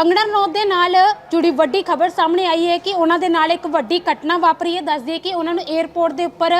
ਕੰਗਣਾ ਰਣੌਤ ਦੇ ਨਾਲ ਜੁੜੀ ਵੱਡੀ ਖਬਰ ਸਾਹਮਣੇ ਆਈ ਹੈ ਕਿ ਉਹਨਾਂ ਦੇ ਨਾਲ ਇੱਕ ਵੱਡੀ ਘਟਨਾ ਵਾਪਰੀ ਹੈ। ਦੱਸਦੀ ਕਿ ਉਹਨਾਂ ਨੂੰ 에ਅਰਪੋਰਟ ਦੇ ਉੱਪਰ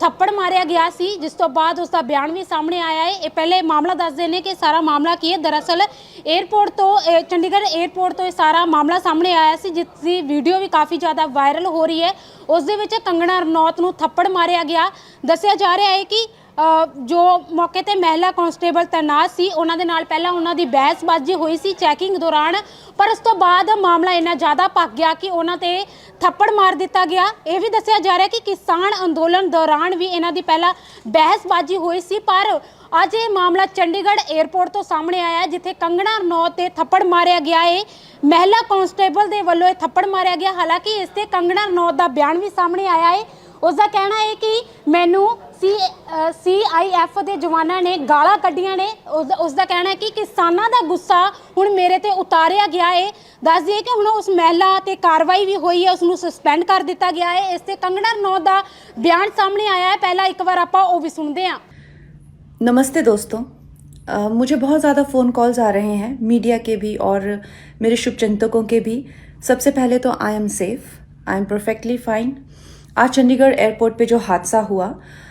ਥੱਪੜ ਮਾਰਿਆ ਗਿਆ ਸੀ, ਜਿਸ ਤੋਂ ਬਾਅਦ ਉਸ ਦਾ ਬਿਆਨ ਵੀ ਸਾਹਮਣੇ ਆਇਆ ਹੈ। ਇਹ ਪਹਿਲੇ ਮਾਮਲਾ ਦੱਸਦੇ ਨੇ ਕਿ ਸਾਰਾ ਮਾਮਲਾ ਕੀ ਹੈ। ਦਰਅਸਲ 에ਅਰਪੋਰਟ ਤੋਂ ਚੰਡੀਗੜ੍ਹ 에ਅਰਪੋਰਟ ਤੋਂ ਇਹ ਸਾਰਾ ਮਾਮਲਾ ਸਾਹਮਣੇ ਆਇਆ ਸੀ ਜਿਸ ਦੀ ਵੀਡੀਓ ਵੀ ਕਾਫੀ ਜ਼ਿਆਦਾ ਵਾਇਰਲ ਹੋ ਰਹੀ ਹੈ। ਉਸ ਦੇ ਵਿੱਚ ਕੰਗਣਾ ਰਣੌਤ ਨੂੰ ਥੱਪੜ ਮਾਰਿਆ ਗਿਆ। ਦੱਸਿਆ ਜਾ ਰਿਹਾ ਹੈ ਕਿ ਜੋ ਮੌਕੇ ਤੇ ਮਹਿਲਾ ਕਾਂਸਟੇਬਲ ਤੈਨਾਤ ਸੀ, ਉਹਨਾਂ ਦੇ ਨਾਲ ਪਹਿਲਾਂ ਉਹਨਾਂ ਦੀ ਬਹਿਸਬਾਜ਼ੀ ਹੋਈ ਸੀ ਚੈਕਿੰਗ ਦੌਰਾਨ, ਪਰ ਉਸ ਤੋਂ ਬਾਅਦ ਮਾਮਲਾ ਇੰਨਾ ਜ਼ਿਆਦਾ ਭੱਗ ਗਿਆ ਕਿ ਉਹਨਾਂ ਤੇ ਥੱਪੜ ਮਾਰ ਦਿੱਤਾ ਗਿਆ। ਇਹ ਵੀ ਦੱਸਿਆ ਜਾ ਰਿਹਾ ਕਿ ਕਿਸਾਨ ਅੰਦੋਲਨ ਦੌਰਾਨ ਵੀ ਇਹਨਾਂ ਦੀ ਪਹਿਲਾਂ ਬਹਿਸਬਾਜ਼ੀ ਹੋਈ ਸੀ, ਪਰ ਅੱਜ ਇਹ ਮਾਮਲਾ ਚੰਡੀਗੜ੍ਹ 에ਅਰਪੋਰਟ ਤੋਂ ਸਾਹਮਣੇ ਆਇਆ, ਜਿੱਥੇ ਕੰਗਣਾ ਰਣੌਤ ਤੇ ਥੱਪੜ ਮਾਰਿਆ ਗਿਆ। ਏ ਮਹਿਲਾ ਕਾਂਸਟੇਬਲ ਦੇ ਵੱਲੋਂ ਇਹ ਥੱਪੜ ਮਾਰਿਆ ਗਿਆ। ਹਾਲਾਂਕਿ ਇਸ ਤੇ ਕੰਗਣਾ ਰਣੌਤ ਦਾ ਬਿਆਨ ਵੀ ਸਾਹਮਣੇ ਆਇਆ ਏ ਉਸ ਦਾ ਕਹਿਣਾ ਹੈ ਕਿ ਮੈਨੂੰ ਸੀ ਸੀਆਈਐਫ ਦੇ ਜਵਾਨਾਂ ਨੇ ਗਾਲਾਂ ਕੱਢੀਆਂ ਨੇ ਉਸ ਦਾ- ਉਸ ਦਾ ਕਹਿਣਾ ਹੈ ਕਿ ਕਿਸਾਨਾਂ ਦਾ ਗੁੱਸਾ ਹੁਣ ਮੇਰੇ ਤੇ ਉਤਾਰਿਆ ਗਿਆ ਹੈ ਦੱਸ ਦਈਏ ਕਿ ਹੁਣ ਉਸ ਮਹਿਲਾ ਤੇ ਕਾਰਵਾਈ ਵੀ ਹੋਈ ਹੈ ਉਸ ਨੂੰ ਸਸਪੈਂਡ ਕਰ ਦਿੱਤਾ ਗਿਆ ਹੈ ਇਸ ਤੇ ਕੰਗਣਾ ਰਣੌਤ ਦਾ ਬਿਆਨ ਸਾਹਮਣੇ ਆਇਆ ਹੈ ਪਹਿਲਾਂ ਇੱਕ ਵਾਰ ਆਪਾਂ ਉਹ ਵੀ ਸੁਣਦੇ ਹਾਂ नमस्ते दोस्तों अ, मुझे बहुत ज़्यादा फ़ोन कॉल्स आ रहे हैं मीडिया के भी और मेरे शुभचिंतकों के भी सबसे पहले तो I am safe I am perfectly fine आज चंडीगढ़ एयरपोर्ट पे जो हादसा हुआ अ,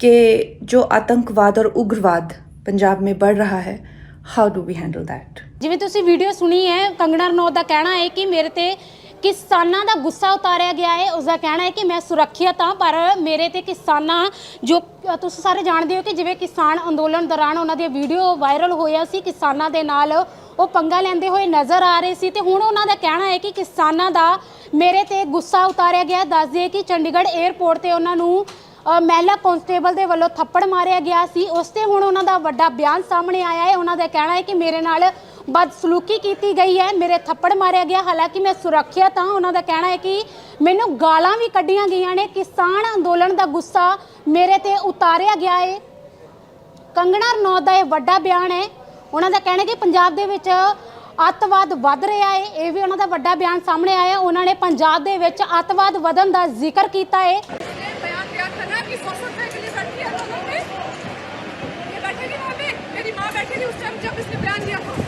कि जो आतंकवाद और उग्रवाद पंजाब में बढ़ रहा है how do we handle that ਜਿਵੇਂ ਤੁਸੀਂ ਵੀਡੀਓ ਸੁਣੀ ਹੈ ਕੰਗਣਾ ਰਣੌਤ ਦਾ ਕਹਿਣਾ ਹੈ ਕਿ ਮੇਰੇ ਤੇ ਕਿਸਾਨਾਂ ਦਾ ਗੁੱਸਾ ਉਤਾਰਿਆ ਗਿਆ ਹੈ ਉਸ ਦਾ ਕਹਿਣਾ ਹੈ ਕਿ ਮੈਂ ਸੁਰੱਖਿਅਤ ਹਾਂ ਪਰ ਮੇਰੇ ਤੇ ਕਿਸਾਨਾਂ ਜੋ ਤੁਸੀਂ ਸਾਰੇ ਜਾਣਦੇ ਹੋ ਕਿ ਜਿਵੇਂ ਕਿਸਾਨ ਅੰਦੋਲਨ ਦੌਰਾਨ ਉਹਨਾਂ ਦੀਆਂ ਵੀਡੀਓ ਵਾਇਰਲ ਹੋਇਆ ਸੀ ਕਿਸਾਨਾਂ ਦੇ ਨਾਲ ਉਹ ਪੰਗਾ ਲੈਂਦੇ ਹੋਏ ਨਜ਼ਰ ਆ ਰਹੇ ਸੀ ਤੇ ਹੁਣ ਉਹਨਾਂ ਦਾ ਕਹਿਣਾ ਹੈ ਕਿ ਕਿਸਾਨਾਂ ਦਾ ਮੇਰੇ ਤੇ ਗੁੱਸਾ ਉਤਾਰਿਆ ਗਿਆ ਦੱਸਦੇ ਕਿ ਚੰਡੀਗੜ੍ਹ 에ਅਰਪੋਰਟ ਤੇ ਉਹਨਾਂ ਨੂੰ ਮਹਿਲਾ ਕਾਂਸਟੇਬਲ ਦੇ ਵੱਲੋਂ ਥੱਪੜ ਮਾਰਿਆ ਗਿਆ ਸੀ। ਉਸ ਤੇ ਹੁਣ ਉਹਨਾਂ ਦਾ ਵੱਡਾ ਬਿਆਨ ਸਾਹਮਣੇ ਆਇਆ ਹੈ। ਉਹਨਾਂ ਦਾ ਕਹਿਣਾ ਹੈ ਕਿ ਮੇਰੇ ਨਾਲ ਬਦਸਲੂਕੀ ਕੀਤੀ ਗਈ ਹੈ। ਮੇਰੇ ਥੱਪੜ ਮਾਰਿਆ ਗਿਆ। ਹਾਲਾਂਕਿ ਮੈਂ ਸੁਰੱਖਿਅਤ ਹਾਂ ਉਹਨਾਂ ਦਾ ਕਹਿਣਾ ਹੈ ਕਿ ਮੈਨੂੰ ਗਾਲਾਂ ਵੀ ਕੱਢੀਆਂ ਗਈਆਂ ਨੇ। ਕਿਸਾਨ ਅੰਦੋਲਨ ਦਾ ਗੁੱਸਾ ਮੇਰੇ ਤੇ ਉਤਾਰਿਆ ਗਿਆ ਹੈ। ਕੰਗਣਾ ਰਣੌਤ ਦਾ ਇਹ ਵੱਡਾ ਬਿਆਨ ਹੈ। ਉਹਨਾਂ ਦਾ ਕਹਿਣਾ ਕਿ ਪੰਜਾਬ ਦੇ ਵਿੱਚ ਅੱਤਵਾਦ ਵੱਧ ਰਿਹਾ ਹੈ। ਇਹ ਵੀ ਉਹਨਾਂ ਦਾ ਵੱਡਾ ਬਿਆਨ ਸਾਹਮਣੇ ਆਇਆ ਉਹਨਾਂ ਨੇ ਪੰਜਾਬ ਦੇ ਵਿੱਚ ਅੱਤਵਾਦ ਵਧਣ ਦਾ ਜ਼ਿਕਰ ਕੀਤਾ ਹੈ। खाना की सौ सौ रुपए के लिए बैठी है दोनों पे ये बैठे थी वहाँ पे मेरी माँ बैठी थी उस टाइम जब इसने बयान दिया था